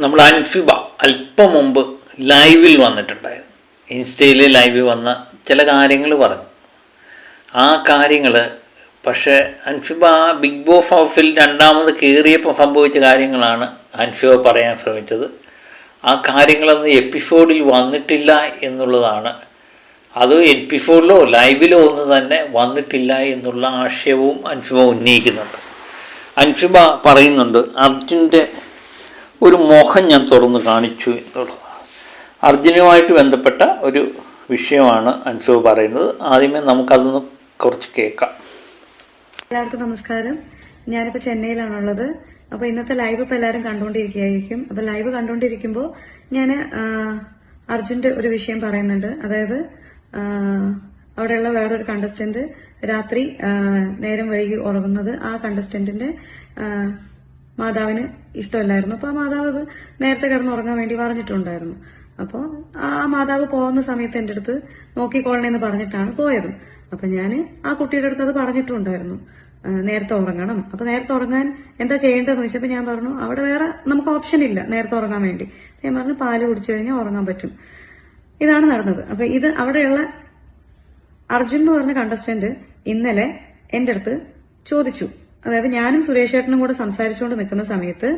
നമ്മൾ അൻഫിബ അല്പം മുമ്പ് ലൈവിൽ വന്നിട്ടുണ്ടായിരുന്നു. ഇൻസ്റ്റയിൽ ലൈവിൽ വന്ന ചില കാര്യങ്ങൾ പറഞ്ഞു. ആ കാര്യങ്ങൾ പക്ഷേ അൻഫിബ ബിഗ് ബോസ് ഹൗസിൽ രണ്ടാമത് കയറിയപ്പോൾ സംഭവിച്ച കാര്യങ്ങളാണ് അൻഫിബ പറയാൻ ശ്രമിച്ചത്. ആ കാര്യങ്ങളൊന്നും എപ്പിസോഡിൽ വന്നിട്ടില്ല എന്നുള്ളതാണ്. അത് എപ്പിസോഡിലോ ലൈവിലോ ഒന്നും തന്നെ വന്നിട്ടില്ല എന്നുള്ള ആശയവും അൻഫിബ ഉന്നയിക്കുന്നുണ്ട്. അൻഫിബ പറയുന്നുണ്ട് അർജുന്റെ ഒരു മോഹം ഞാൻ തുറന്ന് കാണിച്ചു എന്നുള്ളതാണ്. അർജുനുമായിട്ട് ബന്ധപ്പെട്ട ഒരു വിഷയമാണ് അൻസു പറയുന്നത്. ആദ്യമേ നമുക്കതൊന്ന് കുറച്ച് കേൾക്കാം. എല്ലാവർക്കും നമസ്കാരം. ഞാനിപ്പോൾ ചെന്നൈയിലാണുള്ളത്. അപ്പോൾ ഇന്നത്തെ ലൈവ് ഇപ്പൊ എല്ലാവരും കണ്ടുകൊണ്ടിരിക്കുകയായിരിക്കും. അപ്പോൾ ലൈവ് കണ്ടുകൊണ്ടിരിക്കുമ്പോൾ ഞാൻ അർജുന്റെ ഒരു വിഷയം പറയുന്നുണ്ട്. അതായത് അവിടെയുള്ള വേറൊരു കണ്ടസ്റ്റന്റ് രാത്രി നേരം വൈകി ഉറങ്ങുന്നത് ആ കണ്ടസ്റ്റന്റിന്റെ മാതാവിന് ഇഷ്ടമല്ലായിരുന്നു. അപ്പൊ ആ മാതാവ് അത് നേരത്തെ കിടന്നുറങ്ങാൻ വേണ്ടി പറഞ്ഞിട്ടുണ്ടായിരുന്നു. അപ്പോൾ ആ മാതാവ് പോകുന്ന സമയത്ത് എന്റെ അടുത്ത് നോക്കിക്കോളണേ എന്ന് പറഞ്ഞിട്ടാണ് പോയത്. അപ്പൊ ഞാൻ ആ കുട്ടിയുടെ അടുത്ത് അത് പറഞ്ഞിട്ടുണ്ടായിരുന്നു. നേരത്തെ ഉറങ്ങണം. അപ്പൊ നേരത്തെ ഉറങ്ങാൻ എന്താ ചെയ്യേണ്ടതെന്ന് ചോദിച്ചപ്പോൾ ഞാൻ പറഞ്ഞു അവിടെ വേറെ നമുക്ക് ഓപ്ഷൻ ഇല്ല നേരത്തെ ഉറങ്ങാൻ വേണ്ടി. ഞാൻ പറഞ്ഞു പാൽ കുടിച്ചു കഴിഞ്ഞാൽ ഉറങ്ങാൻ പറ്റും. ഇതാണ് നടന്നത്. അപ്പൊ ഇത് അവിടെയുള്ള അർജുൻ എന്ന് പറഞ്ഞ കണ്ടസ്റ്റന്റ് ഇന്നലെ എന്റെ അടുത്ത് ചോദിച്ചു. അതായത് ഞാനും സുരേഷ് ഏട്ടനും കൂടെ സംസാരിച്ചുകൊണ്ട് നിൽക്കുന്ന സമയത്ത്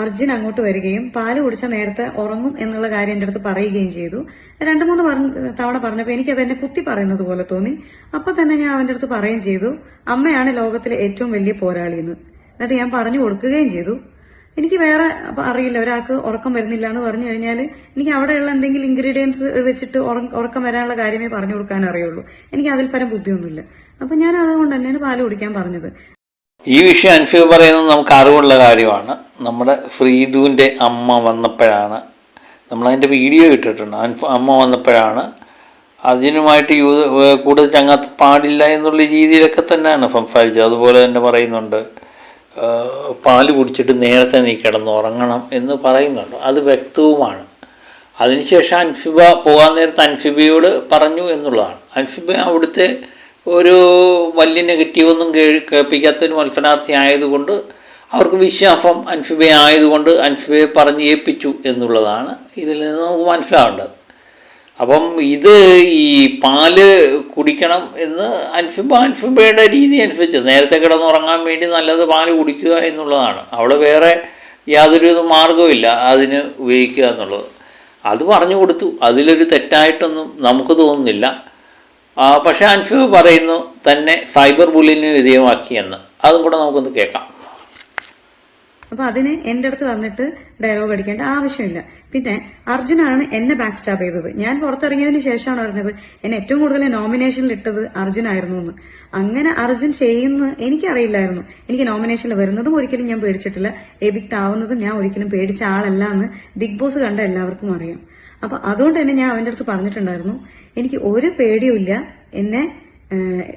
അർജുൻ അങ്ങോട്ട് വരികയും പാൽ കുടിച്ചാൽ നേരത്തെ ഉറങ്ങും എന്നുള്ള കാര്യം എന്റെ അടുത്ത് പറയുകയും ചെയ്തു. രണ്ടു മൂന്ന് തവണ പറഞ്ഞപ്പോൾ എനിക്കത് എന്നെ കുത്തി പറയുന്നത് പോലെ തോന്നി. അപ്പൊ തന്നെ ഞാൻ അവന്റെ അടുത്ത് പറയുകയും ചെയ്തു അമ്മയാണ് ലോകത്തിലെ ഏറ്റവും വലിയ പോരാളി എന്ന് എന്നിട്ട് ഞാൻ പറഞ്ഞു കൊടുക്കുകയും ചെയ്തു. എനിക്ക് വേറെ അറിയില്ല. ഒരാൾക്ക് ഉറക്കം വരുന്നില്ല എന്ന് പറഞ്ഞു കഴിഞ്ഞാൽ എനിക്ക് അവിടെയുള്ള എന്തെങ്കിലും ഇൻഗ്രീഡിയൻസ് വെച്ചിട്ട് ഉറക്കം വരാനുള്ള കാര്യമേ പറഞ്ഞു കൊടുക്കാൻ അറിയുള്ളൂ. എനിക്ക് അതിൽ പരം ബുദ്ധിയൊന്നുമില്ല. അപ്പൊ ഞാൻ അതുകൊണ്ട് തന്നെയാണ് പാൽ കുടിക്കാൻ പറഞ്ഞത്. ഈ വിഷയം അൻഫിബ പറയുന്നത് നമുക്ക് അറിവുള്ള കാര്യമാണ്. നമ്മുടെ ഫ്രീദുവിന്റെ അമ്മ വന്നപ്പോഴാണ് നമ്മളതിന്റെ വീഡിയോ ഇട്ടിട്ടുണ്ട്. അമ്മ വന്നപ്പോഴാണ് അതിനുമായിട്ട് യൂ കൂടുതൽ ചങ്ങാത്ത പാടില്ല എന്നുള്ള രീതിയിലൊക്കെ തന്നെയാണ് സംസാരിച്ചത്. അതുപോലെ തന്നെ പറയുന്നുണ്ട് പാൽ കുടിച്ചിട്ട് നേരത്തെ നീ കിടന്നുറങ്ങണം എന്ന് പറയുന്നുണ്ട്. അത് വ്യക്തവുമാണ്. അതിനുശേഷം അൻഫിബ പോകാൻ നേരത്ത് അൻഫിബയോട് പറഞ്ഞു എന്നുള്ളതാണ്. അൻഫിബ അവിടുത്തെ ഒരു വലിയ നെഗറ്റീവൊന്നും കേ കേൾപ്പിക്കാത്തൊരു മത്സരാർത്ഥി ആയതുകൊണ്ട് അവർക്ക് വിശ്വാസം അൻഫിബ ആയതുകൊണ്ട് അൻഫിബയെ പറഞ്ഞ് ഏൽപ്പിച്ചു എന്നുള്ളതാണ് ഇതിൽ നിന്ന് നമുക്ക് മനസ്സിലാവേണ്ടത്. അപ്പം ഇത് ഈ പാൽ കുടിക്കണം എന്ന് അൻഫിബ അൻഫിബയുടെ രീതി അനുസരിച്ച് നേരത്തെ കിടന്നുറങ്ങാൻ വേണ്ടി നല്ലത് പാൽ കുടിക്കുക എന്നുള്ളതാണ്. അവിടെ വേറെ യാതൊരു മാർഗവുമില്ല അതിന് ഉപയോഗിക്കുക എന്നുള്ളത്. അത് പറഞ്ഞു കൊടുത്തു. അതിലൊരു തെറ്റായിട്ടൊന്നും നമുക്ക് തോന്നുന്നില്ല. പക്ഷേ അൻഫിബ പറയുന്നു തന്നെ ഫൈബർ ബുള്ളിന് വിധേയമാക്കിയെന്ന് അതും കൂടെ നമുക്കൊന്ന് കേൾക്കാം. അപ്പൊ അതിന് എന്റെ അടുത്ത് വന്നിട്ട് ഡയലോഗ് അടിക്കേണ്ട ആവശ്യമില്ല. പിന്നെ അർജുനാണ് എന്നെ ബാക്ക് സ്റ്റാപ്പ് ചെയ്തത്. ഞാൻ പുറത്തിറങ്ങിയതിന് ശേഷമാണ് അറിഞ്ഞത് എന്നെ ഏറ്റവും കൂടുതൽ നോമിനേഷനിൽ ഇട്ടത് അർജുനായിരുന്നു എന്ന്. അങ്ങനെ അർജുൻ ചെയ്യുന്ന എനിക്കറിയില്ലായിരുന്നു. എനിക്ക് നോമിനേഷനിൽ വരുന്നതും ഒരിക്കലും ഞാൻ പേടിച്ചിട്ടില്ല. എവിക്ട് ആവുന്നതും ഞാൻ ഒരിക്കലും പേടിച്ച ആളല്ല എന്ന് ബിഗ് ബോസ് കണ്ട എല്ലാവർക്കും അറിയാം. അപ്പൊ അതുകൊണ്ട് തന്നെ ഞാൻ അവന്റെ അടുത്ത് പറഞ്ഞിട്ടുണ്ടായിരുന്നു എനിക്ക് ഒരു പേടിയുമില്ല. എന്നെ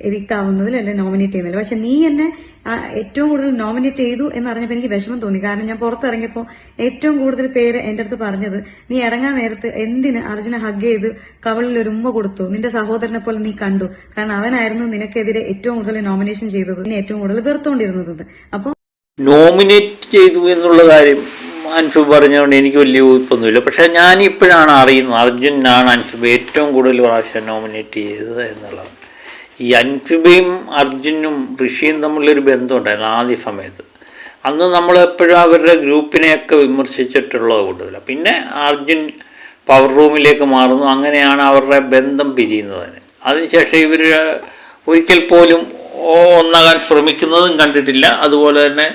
എവിക്ട് ആവുന്നതിൽ അല്ലെ നോമിനേറ്റ് ചെയ്യുന്നതിൽ പക്ഷെ നീ എന്നെ ഏറ്റവും കൂടുതൽ നോമിനേറ്റ് ചെയ്തു എന്ന് അറിഞ്ഞപ്പോൾ എനിക്ക് വിഷമം തോന്നി. കാരണം ഞാൻ പുറത്തിറങ്ങിയപ്പോൾ ഏറ്റവും കൂടുതൽ പേര് എന്റെ അടുത്ത് പറഞ്ഞത് നീ ഇറങ്ങാൻ നേരത്ത് എന്തിന് അർജുന ഹഗ് ചെയ്ത് കവളിൽ ഒരു ഉമ്മ കൊടുത്തു? നിന്റെ സഹോദരനെ പോലെ നീ കണ്ടു. കാരണം അവനായിരുന്നു നിനക്കെതിരെ ഏറ്റവും കൂടുതൽ നോമിനേഷൻ ചെയ്തത് നീ ഏറ്റവും കൂടുതൽ വെറുത്തോണ്ടിരുന്നത്. അപ്പോൾ നോമിനേറ്റ് ചെയ്തു എന്നുള്ള കാര്യം അൻഷു പറഞ്ഞതുകൊണ്ട് എനിക്ക് വലിയ ഊപ്പൊന്നുമില്ല പക്ഷേ ഞാൻ ഇപ്പോഴാണ് അറിയുന്നത് അർജുനാണ് അൻഫിബ ഏറ്റവും കൂടുതൽ പ്രാവശ്യം നോമിനേറ്റ് ചെയ്തത് എന്നുള്ളത്. ഈ അൻഫിബയും അർജുനും ഋഷിയും തമ്മിലൊരു ബന്ധമുണ്ടായിരുന്നു ആദ്യ സമയത്ത്. അന്ന് നമ്മൾ എപ്പോഴും അവരുടെ ഗ്രൂപ്പിനെയൊക്കെ വിമർശിച്ചിട്ടുള്ളത് കൂടുതലാണ് പിന്നെ അർജുൻ പവർ റൂമിലേക്ക് മാറുന്നു. അങ്ങനെയാണ് അവരുടെ ബന്ധം പിരിയുന്നത് തന്നെ അതിനുശേഷം ഇവർ ഒരിക്കൽ പോലും ഒന്നാകാൻ ശ്രമിക്കുന്നതും കണ്ടിട്ടില്ല. അതുപോലെ തന്നെ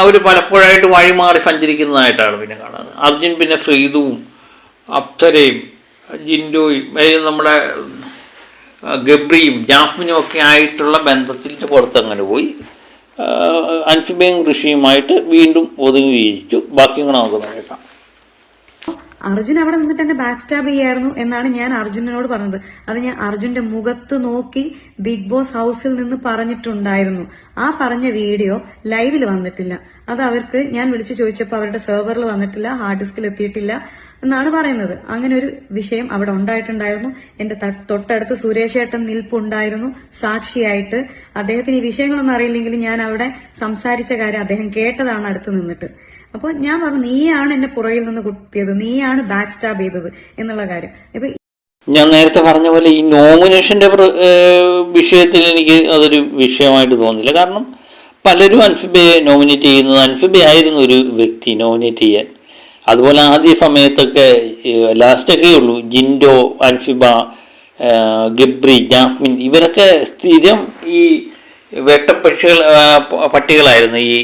അവർ പലപ്പോഴായിട്ട് വഴിമാറി സഞ്ചരിക്കുന്നതായിട്ടാണ് പിന്നെ കാണുന്നത്. അർജുൻ പിന്നെ ശ്രീതുവും അപ്സരയും ജിൻഡോയും നമ്മുടെ ഗബ്രിയും ജാസ്മിനും ഒക്കെ ആയിട്ടുള്ള ബന്ധത്തിന്റെ പുറത്ത് അങ്ങനെ പോയി. അൻഫിബയും ഋഷിയുമായിട്ട് വീണ്ടും ഒതുങ്ങി ജീവിച്ചു ബാക്കി നമുക്ക് നോക്കാം. അർജുൻ അവിടെ നിന്നിട്ട് എന്നെ ബാക്ക് സ്റ്റാബ് ചെയ്യായിരുന്നു എന്നാണ് ഞാൻ അർജുനനോട് പറഞ്ഞത്. അത് ഞാൻ അർജുന്റെ മുഖത്ത് നോക്കി ബിഗ് ബോസ് ഹൗസിൽ നിന്ന് പറഞ്ഞിട്ടുണ്ടായിരുന്നു. ആ പറഞ്ഞ വീഡിയോ ലൈവിൽ വന്നിട്ടില്ല. അത് അവർക്ക് ഞാൻ വിളിച്ചു ചോദിച്ചപ്പോൾ അവരുടെ സെർവറിൽ വന്നിട്ടില്ല ഹാർഡ് ഡിസ്കിൽ എത്തിയിട്ടില്ല എന്നാണ് പറയുന്നത്. അങ്ങനെ ഒരു വിഷയം അവിടെ ഉണ്ടായിട്ടുണ്ടായിരുന്നു. എന്റെ തൊട്ടടുത്ത് സുരേഷ് ഏട്ടൻ നിൽപ്പുണ്ടായിരുന്നു സാക്ഷിയായിട്ട്. അദ്ദേഹത്തിന് ഈ വിഷയങ്ങളൊന്നും അറിയില്ലെങ്കിലും ഞാൻ അവിടെ സംസാരിച്ച കാര്യം അദ്ദേഹം കേട്ടതാണ് അടുത്ത് നിന്നിട്ട്. അപ്പോൾ ഞാൻ പറഞ്ഞു നീയാണ് എന്നെ പുറകിൽ നിന്ന് കുത്തിയത് നീയാണ് ബാക്ക് സ്റ്റാബ് ചെയ്തത് എന്നുള്ള കാര്യം. ഇപ്പൊ ഞാൻ നേരത്തെ പറഞ്ഞ പോലെ ഈ നോമിനേഷന്റെ വിഷയത്തിൽ എനിക്ക് അതൊരു വിഷയമായിട്ട് തോന്നില്ല. കാരണം പലരും അൻഫിബയെ നോമിനേറ്റ് ചെയ്യുന്നത് അൻഫിബ ആയിരുന്നു ഒരു വ്യക്തി നോമിനേറ്റ് ചെയ്യാൻ. അതുപോലെ ആദ്യ സമയത്തൊക്കെ ലാസ്റ്റൊക്കെ ഉള്ളൂ. ജിൻഡോ അൻഫിബ ഗബ്രി ജാസ്മിൻ ഇവരൊക്കെ സ്ഥിരം ഈ വെട്ടപ്പക്ഷികൾ പട്ടികളായിരുന്നു ഈ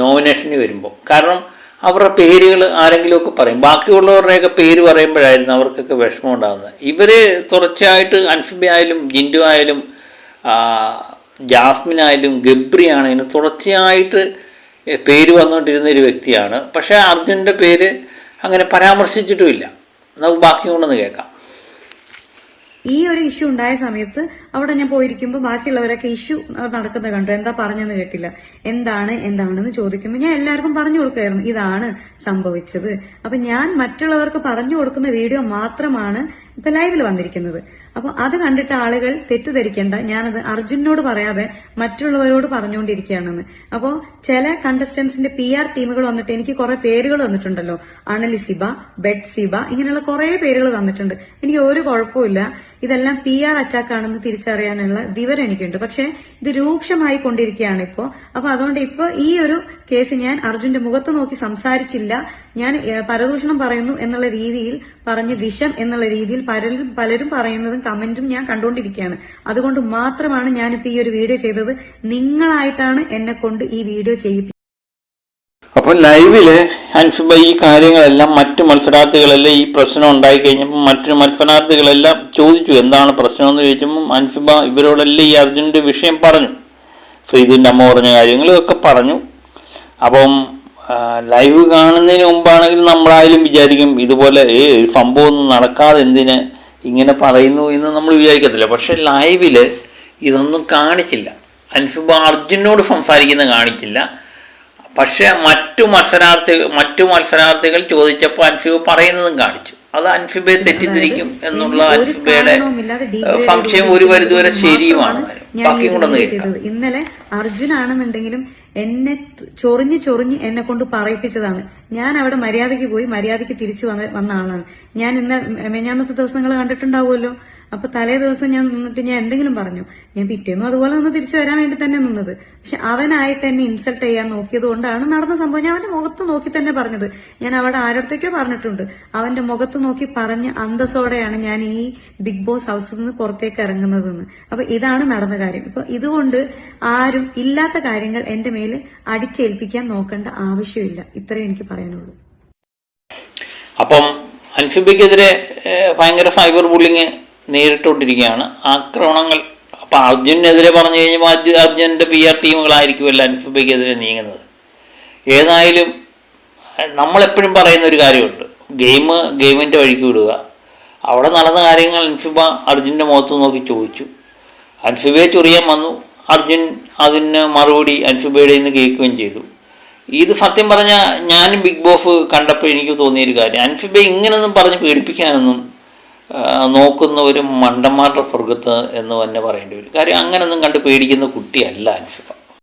നോമിനേഷന് വരുമ്പോൾ കാരണം അവരുടെ പേരുകൾ ആരെങ്കിലുമൊക്കെ പറയും. ബാക്കിയുള്ളവരുടെയൊക്കെ പേര് പറയുമ്പോഴായിരുന്നു അവർക്കൊക്കെ വിഷമം ഉണ്ടാകുന്നത് ഇവർ തുടർച്ചയായിട്ട് അൻഫിബി ആയാലും ജിൻഡു ആയാലും ജാസ്മിൻ ആയാലും ഗബ്രി ആണെങ്കിലും തുടർച്ചയായിട്ട് പേര് വന്നുകൊണ്ടിരുന്ന ഒരു വ്യക്തിയാണ്. പക്ഷേ അർജുന്റെ പേര് അങ്ങനെ പരാമർശിച്ചിട്ടുമില്ല. നമുക്ക് ബാക്കി കൊണ്ടൊന്ന് കേൾക്കാം. ഈ ഒരു ഇഷ്യൂ ഉണ്ടായ സമയത്ത് അവിടെ ഞാൻ പോയിരിക്കുമ്പോൾ ബാക്കിയുള്ളവരൊക്കെ ഇഷ്യൂ നടക്കുന്നത് കണ്ടു. എന്താ പറഞ്ഞെന്ന് കേട്ടില്ല. എന്താണ് എന്താണെന്ന് ചോദിക്കുമ്പോൾ ഞാൻ എല്ലാവർക്കും പറഞ്ഞു കൊടുക്കുകയായിരുന്നു. ഇതാണ് സംഭവിച്ചത്. അപ്പൊ ഞാൻ മറ്റുള്ളവർക്ക് പറഞ്ഞു കൊടുക്കുന്ന വീഡിയോ മാത്രമാണ് ഇപ്പൊ ലൈവിൽ വന്നിരിക്കുന്നത്. അപ്പൊ അത് കണ്ടിട്ട് ആളുകൾ തെറ്റിദ്ധരിക്കേണ്ട. ഞാനത് അർജുനോട് പറയാതെ മറ്റുള്ളവരോട് പറഞ്ഞുകൊണ്ടിരിക്കുകയാണെന്ന്. അപ്പോൾ ചില കണ്ടസ്റ്റൻസിന്റെ പി ആർ ടീമുകൾ വന്നിട്ട് എനിക്ക് കുറെ പേരുകൾ തന്നിട്ടുണ്ടല്ലോ അണലിസിബ ബെഡ് സിബ ഇങ്ങനെയുള്ള കുറെ പേരുകൾ തന്നിട്ടുണ്ട് എനിക്ക് ഒരു കുഴപ്പമില്ല ഇതെല്ലാം പി ആർ അറ്റാക്ക് ആണെന്ന് തിരിച്ചറിയാനുള്ള വിവരം എനിക്കുണ്ട്. പക്ഷെ ഇത് രൂക്ഷമായി കൊണ്ടിരിക്കുകയാണ് ഇപ്പോൾ അപ്പൊ അതുകൊണ്ട് ഇപ്പോൾ ഈ ഒരു കേസ് ഞാൻ അർജുന്റെ മുഖത്ത് നോക്കി സംസാരിച്ചില്ല. ഞാൻ പരദൂഷണം പറയുന്നു എന്നുള്ള രീതിയിൽ പറഞ്ഞ് വിഷം എന്നുള്ള രീതിയിൽ പലരും പലരും പറയുന്നതും കമന്റും ഞാൻ കണ്ടുകൊണ്ടിരിക്കുകയാണ്. അതുകൊണ്ട് മാത്രമാണ് ഞാനിപ്പോ ഈ ഒരു വീഡിയോ ചെയ്തത്. നിങ്ങളായിട്ടാണ് എന്നെ കൊണ്ട് ഈ വീഡിയോ ചെയ്യിപ്പിച്ചത്. അപ്പോൾ ലൈവിൽ അൻഫിബ ഈ കാര്യങ്ങളെല്ലാം മറ്റു മത്സരാർത്ഥികളെല്ലാം ഈ പ്രശ്നം ഉണ്ടായി കഴിഞ്ഞപ്പോൾ മറ്റു മത്സരാർത്ഥികളെല്ലാം ചോദിച്ചു എന്താണ് പ്രശ്നം? എന്ന് ചോദിച്ചപ്പോൾ അൻഫിബ ഇവരോടെല്ലാം ഈ അർജുന്റെ വിഷയം പറഞ്ഞു. ഫ്രീദിന്റെ അമ്മ പറഞ്ഞ കാര്യങ്ങളും ഒക്കെ പറഞ്ഞു. അപ്പം ലൈവ് കാണുന്നതിന് മുമ്പാണെങ്കിൽ നമ്മളായാലും വിചാരിക്കും ഇതുപോലെ ഏ ഒരു സംഭവമൊന്നും നടക്കാതെ എന്തിന് ഇങ്ങനെ പറയുന്നു എന്ന് നമ്മൾ വിചാരിക്കത്തില്ല. പക്ഷെ ലൈവിൽ ഇതൊന്നും കാണിച്ചില്ല. അൻഫിബ അർജുനോട് സംസാരിക്കുന്ന കാണിച്ചില്ല. പക്ഷേ മറ്റു മത്സരാർത്ഥി മറ്റു മത്സരാർത്ഥികൾ ചോദിച്ചപ്പോൾ അൻഫിബ പറയുന്നതും കാണിച്ചു. അത് അൻഫിബയെ തെറ്റിദ്ധരിക്കും എന്നുള്ള അൻഫിബയുടെ സംശയം ഒരു പരിധിവരെ ശരിയുമാണ് ബാക്കി കൊണ്ടൊന്ന്. ഇന്നലെ അർജുൻ ആണെന്നുണ്ടെങ്കിലും എന്നെ ചൊറിഞ്ഞ് ചൊറിഞ്ഞ് എന്നെ കൊണ്ട് പറയിപ്പിച്ചതാണ്. ഞാൻ അവിടെ മര്യാദയ്ക്ക് പോയി മര്യാദയ്ക്ക് തിരിച്ചു വന്ന വന്ന ആളാണ്. ഞാൻ ഇന്ന് മെഞ്ഞാന്നത്തെ ദിവസങ്ങൾ കണ്ടിട്ടുണ്ടാവുമല്ലോ. അപ്പൊ തലേ ദിവസം ഞാൻ നിന്നിട്ട് ഞാൻ എന്തെങ്കിലും പറഞ്ഞു. ഞാൻ പിറ്റേന്നും അതുപോലെ നിന്ന് തിരിച്ചു വരാൻ വേണ്ടി തന്നെ നിന്നത്. പക്ഷെ അവനായിട്ട് എന്നെ ഇൻസൾട്ട് ചെയ്യാൻ നോക്കിയത് കൊണ്ടാണ് നടന്ന സംഭവം. ഞാൻ അവന്റെ മുഖത്ത് നോക്കി തന്നെ പറഞ്ഞത്. ഞാൻ അവിടെ ആരോടത്തേക്കോ പറഞ്ഞിട്ടുണ്ട്. അവന്റെ മുഖത്ത് നോക്കി പറഞ്ഞ അന്തസ്സോടെയാണ് ഞാൻ ഈ ബിഗ് ബോസ് ഹൗസിൽ നിന്ന് പുറത്തേക്ക് ഇറങ്ങുന്നതെന്ന്. അപ്പൊ ഇതാണ് നടന്ന കാര്യം. ഇപ്പൊ ഇതുകൊണ്ട് ആരും ഇല്ലാത്ത കാര്യങ്ങൾ എന്റെ മേൽ അടിച്ചേൽപ്പിക്കാൻ നോക്കേണ്ട ആവശ്യമില്ല. ഇത്രേ എനിക്ക് പറയാനുള്ളൂ. അപ്പം അൻഫിബിക്കെതിരെ ഭയങ്കര ഫൈബർ ബുള്ളിങ് നേരിട്ടുകൊണ്ടിരിക്കുകയാണ്. ആക്രമണങ്ങൾ അപ്പം അർജുനെതിരെ പറഞ്ഞു കഴിഞ്ഞാൽ അർജുനന്റെ പി ആർ ടീമുകളായിരിക്കുമല്ല അൻഫിബിക്കെതിരെ നീങ്ങുന്നത്. ഏതായാലും നമ്മളെപ്പോഴും പറയുന്ന ഒരു കാര്യമുണ്ട്. ഗെയിം ഗെയിമിന്റെ വഴിക്ക് വിടുക. അവിടെ നടന്ന കാര്യങ്ങൾ അൻഫിബ അർജുന്റെ മുഖത്ത് നോക്കി ചോദിച്ചു. അൻഫിബയെ ചൊറിയാൻ വന്നു. അർജുൻ അതിന് മറുപടി അൻഫിബയുടെ നിന്ന് കേൾക്കുകയും ചെയ്തു. ഇത് സത്യം പറഞ്ഞാൽ ഞാനും ബിഗ് ബോസ് കണ്ടപ്പോൾ എനിക്ക് തോന്നിയൊരു കാര്യം. അൻഫിബ ഇങ്ങനൊന്നും പറഞ്ഞ് പേടിപ്പിക്കാനൊന്നും നോക്കുന്ന ഒരു മണ്ടന്മാരുടെ സ്വർഗത്ത് എന്ന് തന്നെ പറയേണ്ടി വരും. കാര്യം അങ്ങനൊന്നും കണ്ട് പേടിക്കുന്ന കുട്ടിയല്ല അൻഫിബ.